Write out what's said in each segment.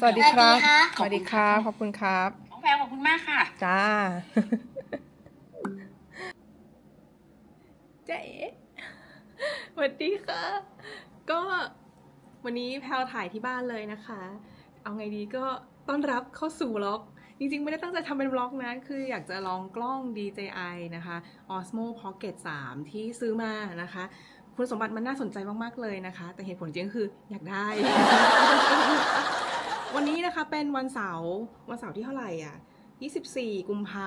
สวัสดีครับสวัสดีค่ะสวัสดีครับ ขอบคุณครับ น้องแพรขอบคุณมากค่ะ จ้าเจ๊สวัสดีค่ะ ก็วันนี้แพลวถ่ายที่บ้านเลยนะคะ เอาไงดีก็ต้อนรับเข้าสู่วล็อก จริงๆ ไม่ได้ตั้งใจทำเป็นวล็อกนะ คืออยากจะลองกล้อง DJI นะคะ Osmo Pocket 3 ที่ซื้อมานะคะ คุณสมบัติมันน่าสนใจมากๆเลยนะคะ แต่เหตุผลจริงก็คืออยากได้วั นนี้นะคะเป็นวันเสาร์วันเสาร์ที่เท่าไหร่อะ24กุมภา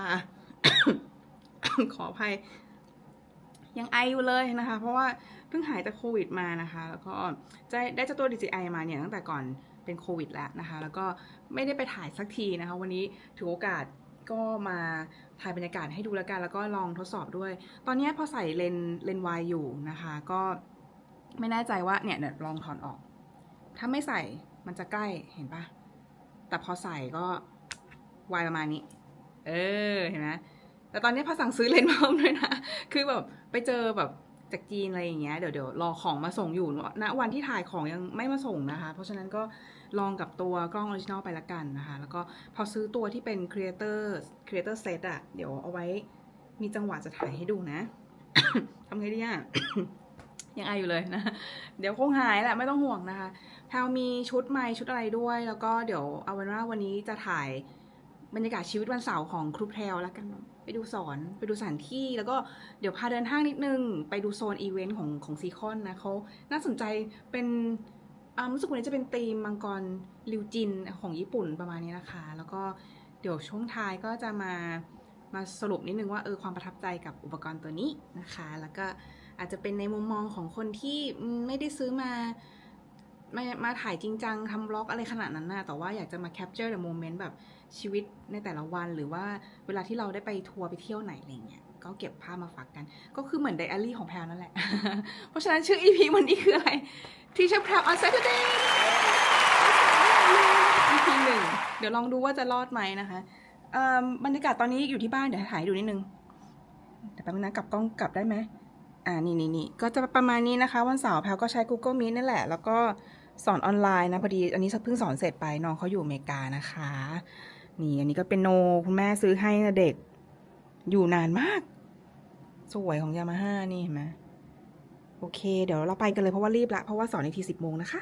ขออภัย ยังไออยู่เลยนะคะ เพราะว่าเพิ่งหายจากโควิดมานะคะ แล้วก็ได้เจ้าตัว DJI มาเนี่ยตั้งแต่ก่อนเป็นโควิดแล้วนะคะ แล้วก็ไม่ได้ไปถ่ายสักทีนะคะ วันนี้ถือโอกาสก็มาถ่ายบรรยากาศให้ดูแล้วกัน แล้วก็ลองทดสอบด้วย ตอนนี้พอใส่เลนเลนวายอยู่นะคะ ก็ไม่แน่ใจว่าเนี่ยเดี๋ยวลองถอนออก ถ้าไม่ใส่มันจะใกล้เห็นปะ แต่พอใส่ก็วายประมาณนี้ เออ เห็นไหมแต่ตอนนี้พอสั่งซื้อเลนส์เพิ่มด้วยนะ คือแบบไปเจอแบบจากจีนอะไรอย่างเงี้ย เดี๋ยวเดี๋ยวรอของมาส่งอยู่ณวันที่ถ่ายของยังไม่มาส่งนะคะ เพราะฉะนั้นก็ลองกับตัวกล้องออริจินอลไปละกันนะคะ แล้วก็พอซื้อตัวที่เป็น Creator Creator Set อะเดี๋ยวเอาไว้มีจังหวะจะถ่ายให้ดูนะ ทำไงดีอะ ยังไออยู่เลยนะ เดี๋ยวคงหายแหละไม่ต้องห่วงนะคะแพลวมีชุดไม้ชุดอะไรด้วย แล้วก็เดี๋ยวเอาเป็นว่าวันนี้จะถ่ายบรรยากาศชีวิตวันเสาร์ของครูแพลวแล้วกันไปดูสอนไปดูสถานที่ แล้วก็เดี๋ยวพาเดินห้างนิดนึง ไปดูโซนอีเวนต์ของของซีคอนนะเขาน่าสนใจเป็นอ่ารู้สึกวันนี้จะเป็นธีมมังกรริวจินของญี่ปุ่นประมาณนี้นะคะ แล้วก็เดี๋ยวช่วงท้ายก็จะมามาสรุปนิดนึงว่าเออความประทับใจกับอุปกรณ์ตัวนี้นะคะ แล้วก็ อาจจะเป็นในมุมมองของคนที่ไม่ได้ซื้อมามามาถ่ายจริงจังทำบล็อกอะไรขนาดนั้นนะแต่ว่าอยากจะมา capture the moment แบบชีวิตในแต่ละวัน หรือว่าเวลาที่เราได้ไปทัวร์ไปเที่ยวไหนอะไรเงี้ยก็เก็บภาพมาฝากกัน ก็คือเหมือนไดอารี่ของแพลนั่นแหละ เพราะฉะนั้นชื่อ EP วันนี้คืออะไรที่ชื่อแพลว on Saturday EP หนึ่งเดี๋ยวลองดูว่าจะรอดไหมนะคะเอิ่มบรรยากาศตอนนี้อยู่ที่บ้านเดี๋ยวถ่ายดูนิดนึงแต่แป๊บนึงนะกลับกล้องกลับได้ไหม อ่านี่นี่นี่ก็จะประมาณนี้นะคะ วันเสาร์แพลวก็ใช้ Google Meet นั่นแหละ แล้วก็สอนออนไลน์นะพอดีอันนี้เพิ่งสอนเสร็จไปน้องเขาอยู่อเมริกานะคะ นี่อันนี้ก็เป็นโนคุณแม่ซื้อให้นะเด็ก อยู่นานมาก สวยของยามาฮ่านี่เห็นไหมโอเค เดี๋ยวเราไปกันเลยเพราะว่ารีบละเพราะว่าสอนในทีสิบโมงนะคะ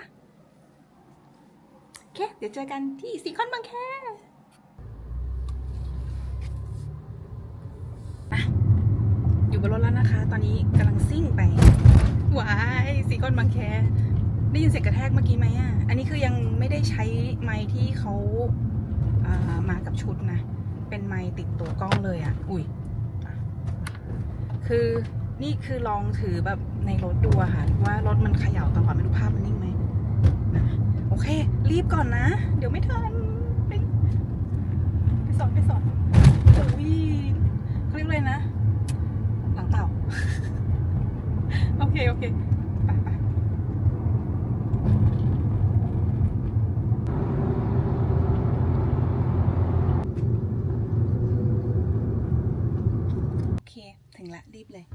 โอเค เดี๋ยวเจอกันที่ซีคอนบางแค อยู่บนรถแล้วนะคะ ตอนนี้กำลังซิ่งไปวายสีก้อนบางแค ได้ยินเสียงกระแทกเมื่อกี้ไหมอะ อันนี้คือยังไม่ได้ใช้ไม้ที่เขาอ่ามากับชุดนะ เป็นไม้ติดตัวกล้องเลยอะ อุ้ย คือนี่คือลองถือแบบในรถดูอะค่ะ ว่ารถมันเขย่าตลอดไม่รู้ภาพมันนิ่งไหมนะโอเค รีบก่อนนะ เดี๋ยวไม่ทันไปสอนไปสอนโอ้ยเขาเรียกเลยนะ หลังเต่า โอ เค โอเคไปไปโอเค ถึงละรีบเลย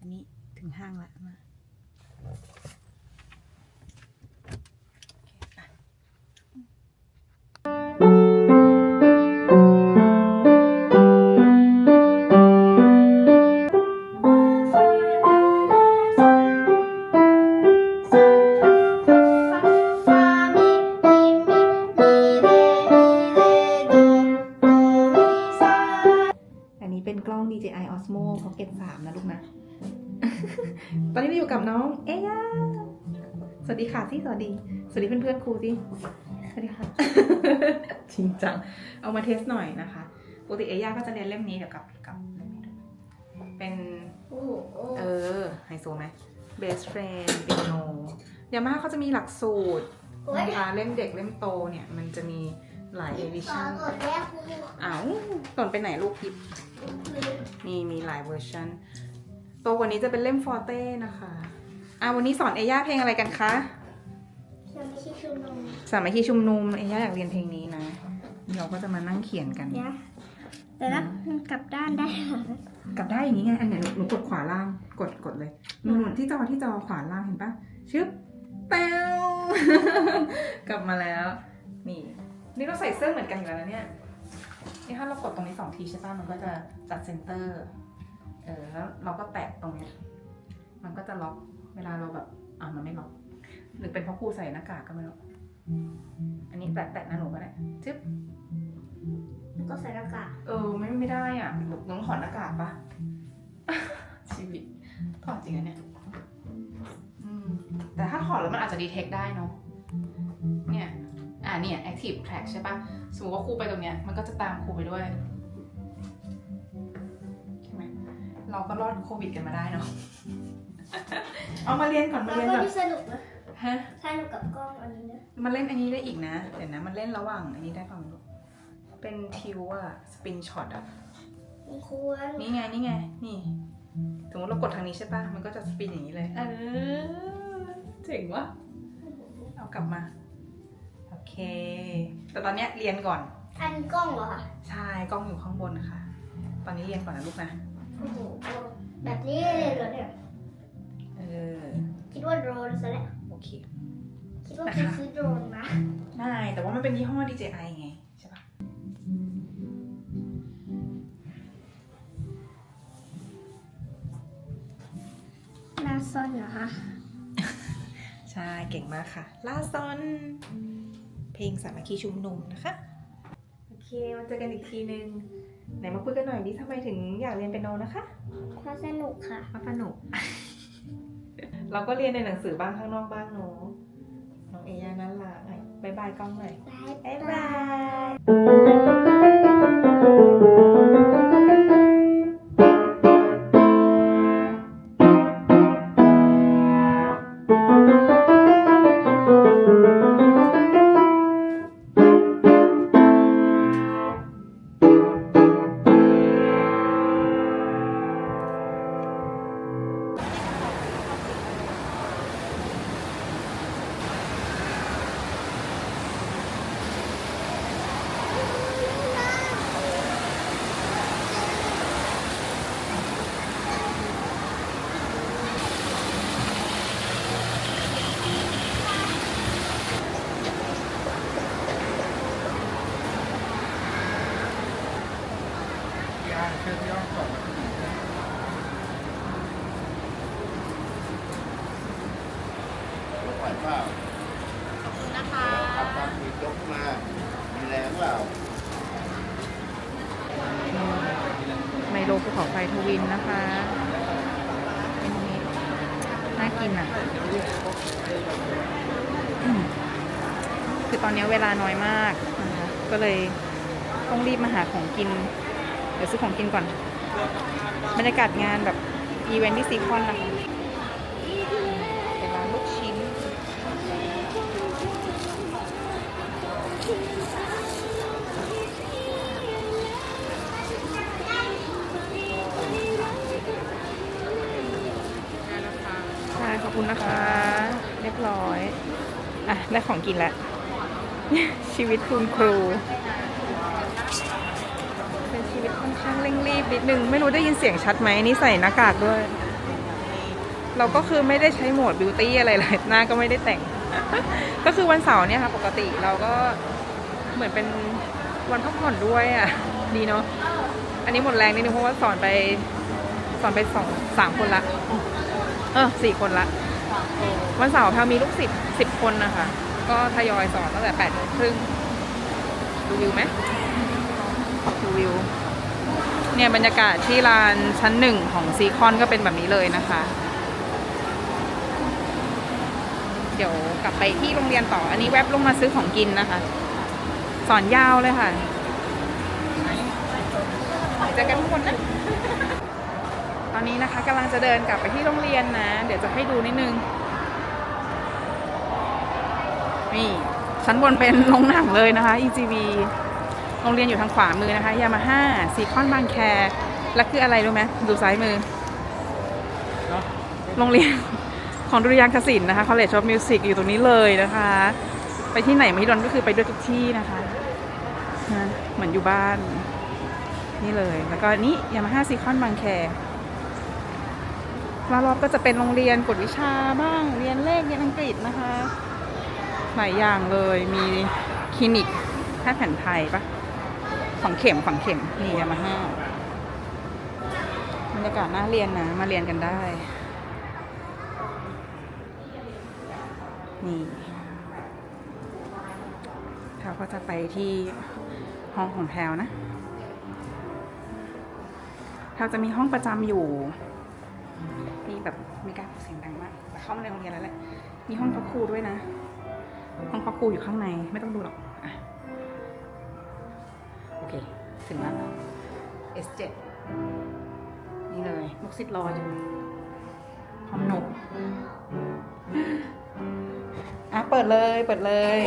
อันนี้ถึงห้างละ สวัสดีค่ะสิสวัสดี สวัสดีเพื่อนๆครูสิ สวัสดีค่ะ จริงจัง เอามาเทสหน่อยนะคะ ปกติเอย่าก็จะเรียนเล่มนี้เดี๋ยวกลับกลับเล่มนี้ด้วยเป็น โอ้โหเออ ไฮโซไหม Best Friend Piano เดี๋ยวมาเขาจะมีหลักสูตรนะคะเล่มเด็กเล่มโตเนี่ย มันจะมีหลายสอ edition นกดแรกคืออ้าวหล่นไปไหนลูกพิบมีมีหลายเวอร์ชันตัวกวันนี้จะเป็นเล่มฟอร์เต้นะคะอะวันนี้สอนเอย่าเพลงอะไรกันคะ ฉันไม่ใช่ชุมนุมสามัคคีชุมนุมเอย่าอยากเรียนเพลงนี้นะ เราก็จะมานั่งเขียนกันเนี่ยแต่ละมันกลับด้านได้เหรอกลับได้อย่างนี้ไง อันไหนหนูหนูกดขวาล่าง กดกดเลยหนูหนูที่จอที่จอขวาล่างเห็นปะชึบแป้วกลับมาแล้ว นี่ นี่เราใส่เสื้อเหมือนกันอยู่แล้วนะเนี่ย นี่ถ้าเรากดตรงนี้สองทีใช่ป่ะมันก็จะจัดเซนเตอร์ เออ แล้วเราก็แตะตรงเนี้ย มันก็จะล็อก เวลาเราแบบ อะ มันไม่ล็อก หรือเป็นเพราะครูใส่หน้ากากก็ไม่รู้อันนี้แตะแตะหนะหนูก็ได้จึ๊บก็ใส่หน้ากากเออไม่ไม่ได้อะหนูต้องถอดหน้ากากปะ ชีวิตถอดจริงอะเนี่ยอืมแต่ถ้าถอดแล้วมันอาจจะดีเทคได้เนาะเนี่ยอ่าเนี่ย active track ใช่ปะสมมติว่าครูไปตรงเนี้ยมันก็จะตามครูไปด้วยใช่ไหมเราก็รอดโควิดกันมาได้เนาะ เอามาเรียนก่อนมาแล้วเรียนก็ก่อน ที่สนุกนะ ฮะสนุกกับกล้องอันนี้นะมันเล่นอันนี้ได้อีกนะเดี๋ยวนะ มันเล่นระหว่างอันนี้ได้ป่ะไม่รู้เป็นทิวอะสปินช็อตอะมันควรนี่ไงนี่ไง นี่สมมติเรากดทางนี้ใช่ปะมันก็จะสปินอย่างนี้เลย เออเจ๋งวะเอากลับมา โอเค แต่ตอนเนี้ยเรียนก่อน อันนี้กล้องเหรอคะใช่กล้องอยู่ข้างบนนะคะตอนนี้เรียนก่อนนะลูกนะ โอ้โหแบบนี้เลยเหรอเนี่ย เออ คิดว่าโดรนซะแล้วโอ เค คิดว่านะคะไปซื้อโดรนมาได้แต่ว่ามันเป็นยี่ห้อ DJI ไง ใช่ปะน่าซ่อนเหรอคะใช่ เก่งมากค่ะ ลาซอน เพลงสามัคคีชุมนุมนะคะ โอเคมาเจอกันอีกทีนึง ไหนมาคุยกันหน่อยดิทำไมถึงอยากเรียนเปียโนนะคะ เพราะสนุกค่ะมาสนุก เราก็เรียนในหนังสือบ้างข้างนอกบ้างเนาะน้องเอยานั่นล่ะบายบายกล้องหน่อยบ๊ายบาย คือตอนนี้เวลาน้อยมากนะคะก็เลยต้องรีบมาหาของกิน เดี๋ยวซื้อของกินก่อน บรรยากาศงานแบบอีเวนท์ที่ซีคอนนะคะเป็นร้านลูกชิ้น ใช่ขอบคุณนะคะ เรียบร้อย อะ ได้ของกินแล้ว ชีวิตคุณครู เป็นชีวิตค่อนข้างเร่งรีบนิดนึง ไม่รู้ได้ยินเสียงชัดไหมนี่ใส่หน้ากากด้วย เราก็คือไม่ได้ใช้โหมดบิวตี้อะไรเลยหน้าก็ไม่ได้แต่ง ก็คือวันเสาร์เนี่ยค่ะ ปกติเราก็เหมือนเป็นวันพักผ่อนด้วยอะ ดีเนาะอันนี้หมดแรงนิดนึงเพราะว่าสอนไปสอนไปสองสามคนละ เออสี่คนละวันเสาร์แพลมีลูกศิษย์สิบคนนะคะ ก็ทยอยสอนตั้งแต่แปดโมงครึ่งดูวิวไหมดูวิว เนี่ยบรรยากาศที่ลานชั้นหนึ่งของซีคอนก็เป็นแบบนี้เลยนะคะ เดี๋ยวกลับไปที่โรงเรียนต่อ อันนี้แวบลงมาซื้อของกินนะคะ สอนยาวเลยค่ะเจอกันทุกคนนะตอนนี้นะคะกำลังจะเดินกลับไปที่โรงเรียนนะ เดี๋ยวจะให้ดูนิดนึง นี่ชั้นบนเป็นโรงหนังเลยนะคะ EGV โรงเรียนอยู่ทางขวามือนะคะยามาฮ่าซีคอนบางแค และคืออะไรรู้ไหมดูซ้ายมือ โรงเรียนของดุริยางคศิลป์นะคะ College of Music อยู่ตรงนี้เลยนะคะ ไปที่ไหนมาที่ดอนก็คือไปด้วยทุกที่นะคะนะเหมือนอยู่บ้าน นี่เลย แล้วก็นี่ยามาฮ่าซีคอนบางแครอบๆก็จะเป็นโรงเรียนกฎวิชาบ้างเรียนเลขเรียนอังกฤษนะคะ หลายอย่างเลยมีคลินิกแพทย์แผนไทยปะฝังเข็มฝังเข็มนี่ยามาฮ่าบรรยากาศน่าเรียนนะ มาเรียนกันได้ นี่แพลวก็จะไปที่ห้องของแพลวนะแพลวจะมีห้องประจำอยู่นี่แบบมีการเสียงดังมากแต่เข้ามาในโรงเรียนแล้วแหละมีห้องพักครูด้วยนะ ห้องพักครูอยู่ข้างในไม่ต้องดูหรอกอะโอเค ถึงแล้ว S7 นี่เลยลูกศิษย์รออยู่พร้อมหนุกอะเปิดเลยเปิดเลย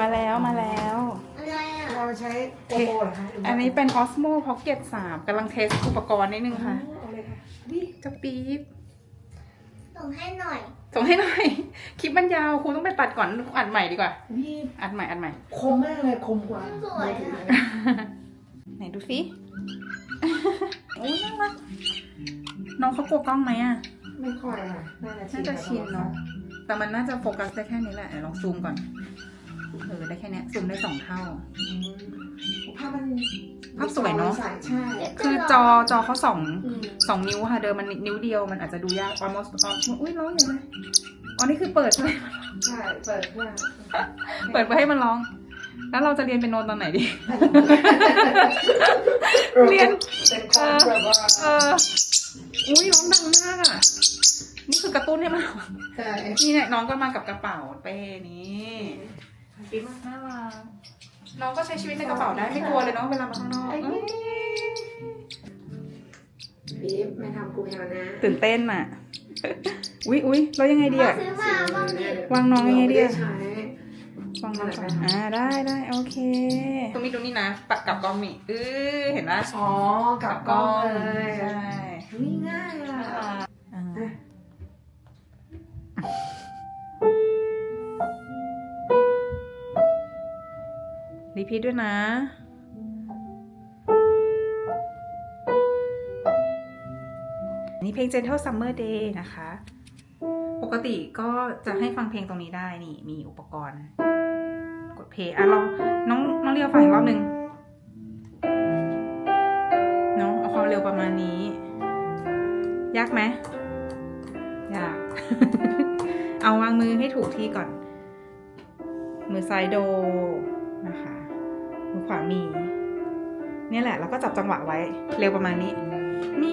มาแล้วมาแล้วอะไรอะเราใช้โกโบเหรอคะหรืว่าอันนี้เป็น Osmo Pocket 3กำลังเทสอุปกรณ์นิดนึงค่ะเอาเลยค่ะนี่เจะปี๊บส่งให้หน่อยส่งให้หน่อย คลิปมันยาวครูต้องไปตัดก่อนอัดใหม่ดีกว่าพี่อัดใหม่อัดใหม่ คมมากเลยคมกว่าสวยอะ มือถือเลยไหนดูสิ โอ้ยน่ารักน้องเขากลัวกล้องไหมอะไม่ค่อยค่ะน่าจะชิน่านจะชินเนาะ แต่มันน่าจะโฟกัสได้แค่นี้แหละเดี๋ยวลองซูมก่อน เออได้แค่เนี้ยซูมได้สองเท่าอืมภาพมันภาพสวยเนอะ ใใช่คือจอจอเขาสอง อืมสองนิ้วค่ะเดิมมันนิ้วเดียวมันอาจจะดูยาก almost almost อุ้ยร้องอยู่เลย อ๋อนี่คือเปิดใช่ไหมใช่เปิดเพื่อเปิดไว้ให้มันร้อง แล้วเราจะเรียนเป็นโนตอนไหนดี เรียน เป็นความแบบว่าเอออุ้ยร้องดังมากอะ นี่คือกระตุ้นให้มันร้องใช่นี่เนี่ยน้องก็มากับกระเป๋าเป้นี้ดีมากน่ารักน้องก็ใช้ชีวิตในกระเป๋าได้ไม่กลัวเลยเนาะเวลามาข้างนอกเอ้ยบีฟไม่ทำกูแพวนะ ตื่นเต้นอะ อุ้ยอุ้ยเรายังไงดีมาอะซื้อมาบ้างดิวางน้องยังไงดีอะม่ใช้วางน้องก่อนอ่าได้ได้โอเค ตรงนี้ตรงนี้นะปักกับกล้องนี่เออเห็นไหมอ๋อกลับกล้องเลยใช่นี่ง่ายอะอ่ารีพีทด้วยนะ นี่เพลง Gentle Summer Day นะคะ ปกติก็จะให้ฟังเพลงตรงนี้ได้นี่ มีอุปกรณ์ กดเพลงอะลองน้องน้องเรียวฟังอีกรอบหนึ่งเนาะเอาความเร็วประมาณนี้ ยากไหมยาก เอาวางมือให้ถูกที่ก่อน มือซ้ายโดนะคะ มือขวามี เนี่ยแหละ แล้วก็จับจังหวะไว้ เร็วประมาณนี้มี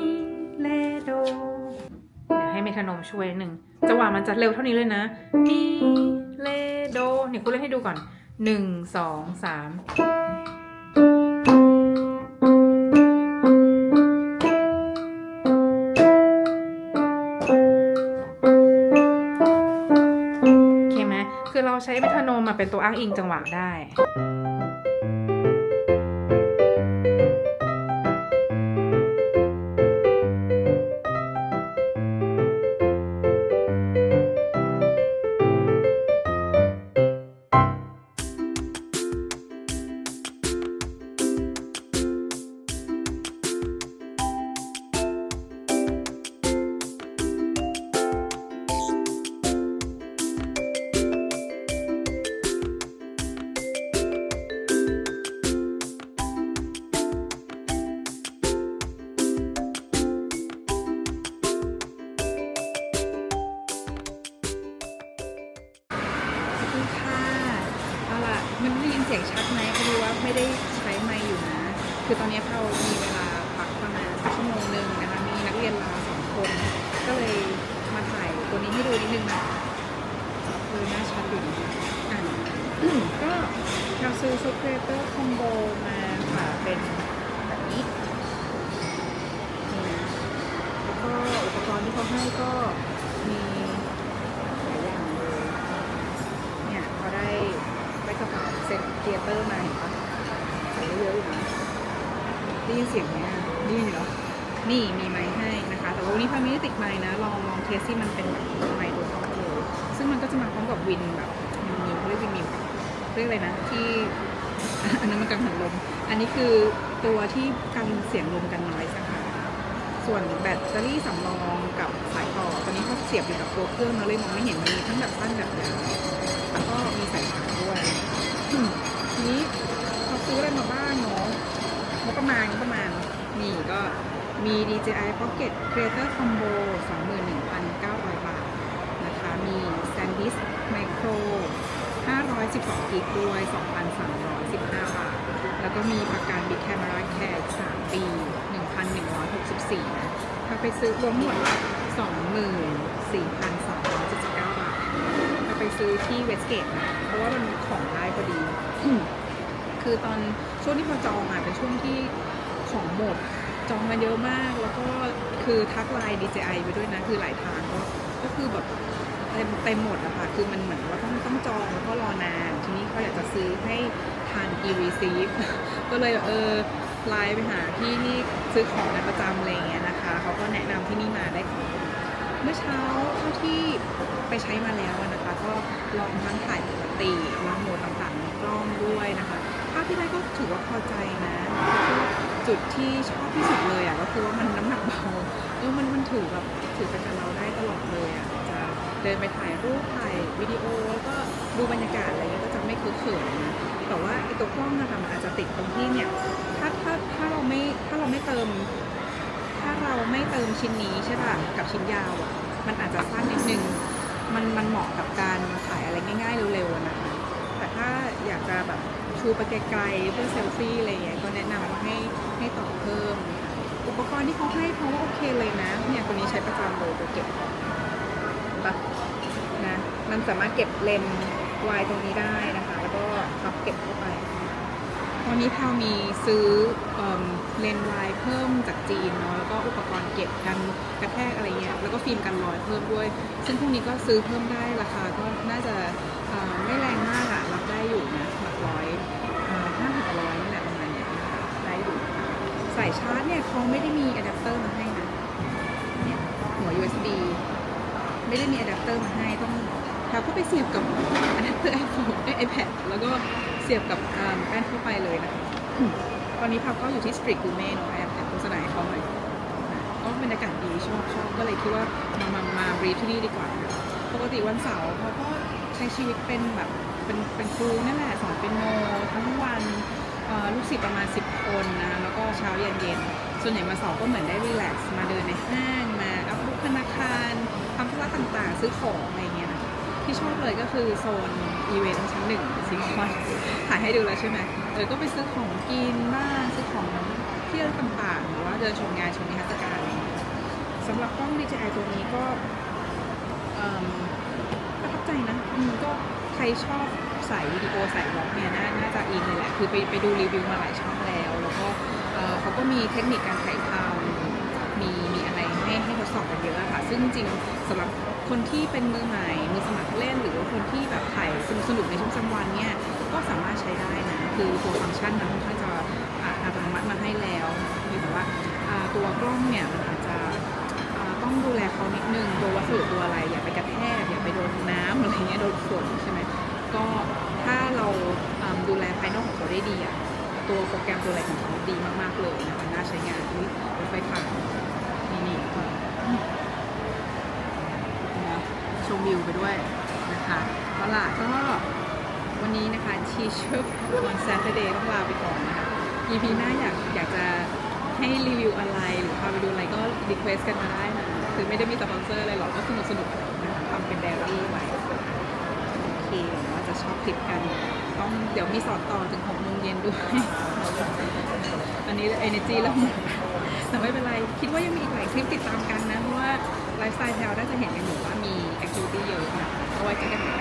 ทานมช่วยหนึ่งจังหวะมันจะเร็วเท่านี้เลยนะมีเลโดเนี่ยคุณเล่นให้ดูก่อนหนึ่งสองสามโอเคไหมคือเราใช้เมทานมมาเป็นตัวอ้างอิงจังหวะได้ เสียงชัดไหมพอดีว่าไม่ได้ใช้ไมค์อยู่นะ คือตอนนี้เรามีเวลาพักประมาณชั่วโมงหนึ่งนะคะ มีนักเรียนลาสองคน ก็เลยมาถ่ายตัวนี้ให้ดูนิดนึงนะคือหน้าชัดอยู่นะคะอะก็เราซื้อซูเปอร์เตอร์คอมโบมาค่ะเป็นแบบนี้นี่นะแล้วก็อุปกรณ์ที่เขาให้ก็มีหลายอย่างเลยเนี่ยเขาได้ได้กระเป๋า เซ็ตเทียเตอร์มาเห็นปะใส่เยอะอยู่นะได้ยินเสียงไหมได้ยินเหรอนี่มีไม้ให้นะคะ แต่ว่าวันนี้พาไม่ได้ติดไม้นะ ลองลองเทสที่มันเป็นแบบไม้ตัวท็อปเลยซึ่งมันก็จะมาพร้อมกับวินแบบมิวมิวเขาเรียกวินมิวเรียกอะไรนะที่อันนั้นมันกังหันลม อันนี้คือตัวที่กันเสียงลมกันน้อยสักค่ะส่วนแบตเตอรี่สำรองกับสายต่อ ตอนนี้เขาเสียบอยู่กับตัวเครื่องเราเลยมองไม่เห็นมันมีทั้งแบบสั้นแบบยาวแล้วก็มีสายชาร์จด้วยอืมทีนี้ ประมานี่ประมาณ นี่ก็มี DJI Pocket Creator Combo 21,900 บาทนะคะ มี SanDisk Micro 512กิกด้วย 2,315 บาท แล้วก็มีประกัน Big Camera Care 3 ปี 1,164นะถ้าไปซื้อรวมหมด 24,379 บาทถ้าไปซื้อที่เวสเกตนะ เพราะว่ามันของได้พอดี คือตอนช่วงที่พอจองอะเป็นช่วงที่ของหมดจองมาเยอะมาก แล้วก็คือทักไลน์ DJI ไปด้วยนะ คือหลายทางก็ก็คือแบบเต็มเต็มหมดอะค่ะ คือมันเหมือนว่าต้องต้องจองแล้วก็รอนาน ทีนี้เขาอยากจะซื้อให้ทาน e-receive ก็เลยเออไลน์ไปหาพี่ที่ซื้อของกันประจำอะไรอย่างเงี้ยนะคะ เขาก็แนะนำที่นี่มาได้ของเมื่อเช้าเท่าที่ไปใช้มาแล้วนะคะ ก็ลองทั้งถ่ายปกติลองโหมดต่างๆในกล้องด้วยนะคะ ที่ได้ก็ถือว่าพอใจนะจุดที่ชอบที่สุดเลยอะก็คือว่ามันน้ำหนักเบาเออมันมันถือแบบถือไปกับเราได้ตลอดเลยอะจะเดินไปถ่ายรูปถ่ายวิดีโอแล้วก็ดูบรรยากาศอะไรเงี้ยก็จะไม่คอะเขินนะแต่ว่าไอ้ตัวกล้องนะคะมันอาจจะติดตรงที่เนี่ยถ้าถ้าถ้าเราไม่ถ้าเราไม่เติม ถ้าเราไม่เติมชิ้นนี้ใช่ป่ะกับชิ้นยาวอะมันอาจจะสั้นนิดนึงมันมันเหมาะกับการถ่ายอะไรง่าย ๆเร็วๆนะคะแต่ถ้าอยากจะแบบ ชูไปไกลๆเพื่อเซลฟี่อะไรเงี้ยก็แนะนำว่าให้ให้ต่อเพิ่ม อุปกรณ์ที่เขาให้เขาว่าโอเคเลยนะเนี่ยตัวนี้ใช้ประจำเลยตัวเก็บปะนะมันสามารถเก็บเลนส์วายตรงนี้ได้นะคะ แล้วก็พับเก็บเข้าไปวันนี้พาวมีซื้อเลนส์วายเพิ่มจากจีนเนาะแล้วก็อุปกรณ์เก็บกันกระแทกอะไรเงี้ยแล้วก็ฟิล์มกันรอยเพิ่มด้วย ซึ่งพวกนี้ก็ซื้อเพิ่มได้ราคาก็น่าจะไม่แรงมากอะรับได้อยู่นะ สายชาร์จเนี่ยเขาไม่ได้มีอะแดปเตอร์มาให้นะเนี่ยหัว USB ไม่ได้มีอะแดปเตอร์มาให้ต้องเราก็ไปเสียบกับอะแดปเตอร์ไอโฟนไอแพดแล้วก็เสียบกับอ่าแป้นทั่วไปเลยนะตอนนี้พับก็อยู่ที่สตรีทกูเม่เนาะแอบแอบโฆษณาให้เขาหน่อยก็บรรยากาศดีชอบชอบก็เลยคิดว่ามามามารีที่นี่ดีกว่า ปกติวันเสาร์เขาก็ใช้ชีวิตเป็นแบบเป็นเป็นครูนั่นแหละสอนเป็นโนทั้งวัน ลูกศิษย์ประมาณ 10 คนนะแล้วก็เช้าเย็นเย็นส่วนใหญ่มาสาร์ก็เหมือนได้รีแลกซ์มาเดินในห้างมาอัพบุกธนาคารทำธุระต่างๆ ซื้อของอะไรเงี้ยนะที่ชอบเลยก็คือโซนอีเวนต์ชั้นหนึ่งซิคอนถ่ายให้ดูแล้วใช่ไหมเออก็ไปซื้อของกินบ้างซื้อของเที่ยวต่างๆหรือว่าเดินชมงานชมนิทรรศการสำหรับกล้อง DJI ตัวนี้ก็เอิ่มประทับใจนะก็ใครชอบ สายวิดีโอสายบล็อกเนี่ยน่าน่าจะอินเลยแหละคือไปไปดูรีวิวมาหลายช่องแล้ว แล้วก็เขาก็มีเทคนิคการถ่ายทำมีมีอะไรให้ให้ทดสอบกันเยอะค่ะ ซึ่งจริงๆสำหรับคนที่เป็นมือใหม่มือสมัครเล่น หรือว่าคนที่แบบถ่ายสนุกสนุกในช่วงกลางวันเนี่ยก็สามารถใช้ได้นะ คือตัวฟังก์ชันมันค่อนข้างจะอัตโนมัติมาให้แล้วแต่ว่าตัวกล้องเนี่ยมันอาจจะต้องดูแลเขานิดนึงตัววัสดุตัวอะไรอย่าไปกระแทกอย่าไปโดนน้ำอะไรเงี้ยโดนฝนใช่ไหม ก็ถ้าเราดูแลภายนอกของเขาได้ดีอะตัวโปรแกรมตัวอะไรของเขาดีมาก ๆ เลยนะคะน่าใช้งานอุ๊ยรถไฟผ่านนี่นี่นะชมวิวไปด้วยนะคะเอาล่ะก็วันนี้นะคะชีช r วัน Saturday ต้องลาไปก่อนนะคะ EP หน้าอยากอยากจะให้รีวิวอะไรหรือพาไปดูอะไรก็รีเควสกันมาได้นะ คือไม่ได้มีสปอนเซอร์อะไรหรอกก็สนุกสนุกนะคะทำเป็นไดรี่ไว้ โอเคหวังว่าจะชอบคลิปกัน ต้องเดี๋ยวมีสอนต่อถึงหกโมงเย็นด้วย อันนี้ energy แล้วหมดแต่ไม่เป็นไร คิดว่ายังมีอีกหลายคลิปติดตามกันนะ เพราะว่าไลฟ์สไตล์แถวน่าจะเห็นกันอยู่ว่ามีแอคทิวิตี้เยอะนะคะเอาไว้เจอกันใหม่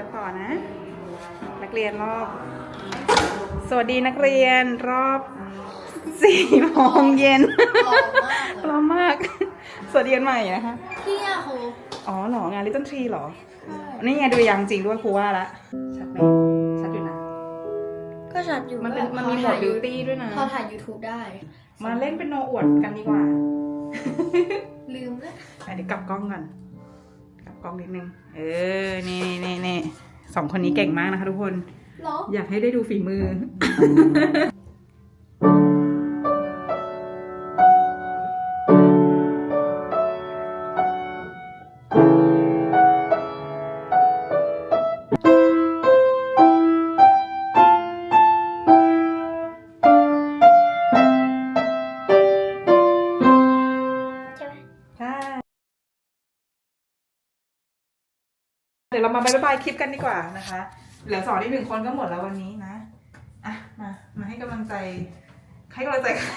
กันต่อนะ นักเรียนรอบ สวัสดีนักเรียนรอบสี่โมงเย็นหล่อมากร้อนมาก สวัสดีกันใหม่นะคะพี่อะครูอ๋อเหรองานลิตเติ้ลทรีเหรอใช่นี่ไงดูยังจริงด้วยครูว่าละ ชัดไหมชัดอยู่นะ ก็ชัดอยู่มันเป็นว่ามันมีโหมดบิวตี้ด้วยนะพอถ่าย YouTube ได้ มาเล่นเป็นโนอวดกันดีกว่า ลืมแล้วอะเดี๋ยวกลับกล้องก่อน กลับกล้องนิดนึง เออ นี่นี่นี่สองคนนี้เก่งมากนะคะทุกคน เหรอ อยากให้ได้ดูฝีมือ ดี๋ยวเรามาบายบายคลิปกันดีกว่านะคะ เหลือสอนอีกหนึ่งคนก็หมดแล้ววันนี้นะอะมามาให้กำลังใจให้กำลังใจใคร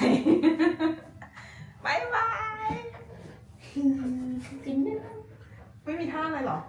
บายบายกินได้ไหมไม่มีท่าอะไรเหรอ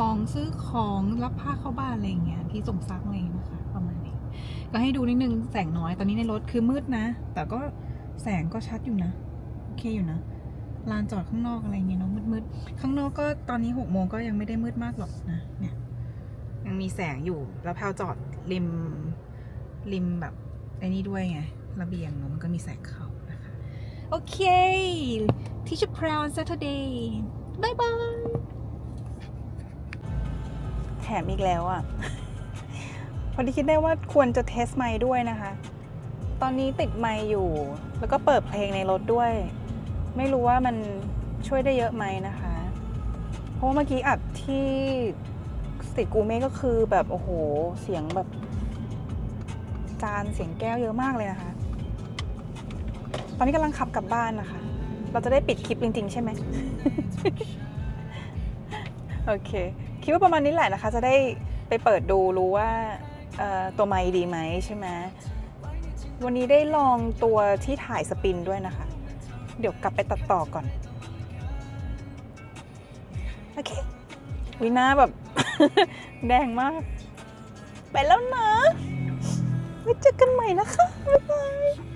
ของซื้อของรับผ้าเข้าบ้านอะไรอย่างเงี้ยที่ส่งซักอะไรเงี้ยนะคะ ประมาณนี้ ก็ให้ดูนิดนึงแสงน้อยตอนนี้ในรถคือมืดนะ แต่ก็แสงก็ชัดอยู่นะโอเคอยู่นะลานจอดข้างนอกอะไรเงี้ยเนาะมืดๆข้างนอกก็ตอนนี้หกโมงก็ยังไม่ได้มืดมากหรอกนะเนี่ยยังมีแสงอยู่แล้วแพลวจอดริมริมแบบไอ้นี่ด้วยไงระเบียงเนาะมันก็มีแสงเข้านะคะโอเค Teacher Proud Saturday บายบาย มอีกแล้วอะ่ะ พอดีคิดได้ว่าควรจะเทสไมค์ด้วยนะคะ ตอนนี้ติดไมค์อยู่ แล้วก็เปิดเพลงในรถด้วย ไม่รู้ว่ามันช่วยได้เยอะไหมนะคะ เพราะว่าเมื่อกี้อัดที่สติกูเม่ก็คือแบบโอ้โหเสียงแบบ จานเสียงแก้วเยอะมากเลยนะคะ ตอนนี้กำลังขับกลับบ้านนะคะ เราจะได้ปิดคลิปจริง ๆ ใช่ไหม โอเค คิดว่าประมาณนี้แหละนะคะ จะได้ไปเปิดดูรู้ว่าตัวไมค์ดีไหมใช่ไหมวันนี้ได้ลองตัวที่ถ่ายสปินด้วยนะคะ เดี๋ยวกลับไปตัดต่อก่อน โอเควินาแบบ แดงมาก ไปแล้วนะไว้เจอกันใหม่นะคะ บ๊ายบาย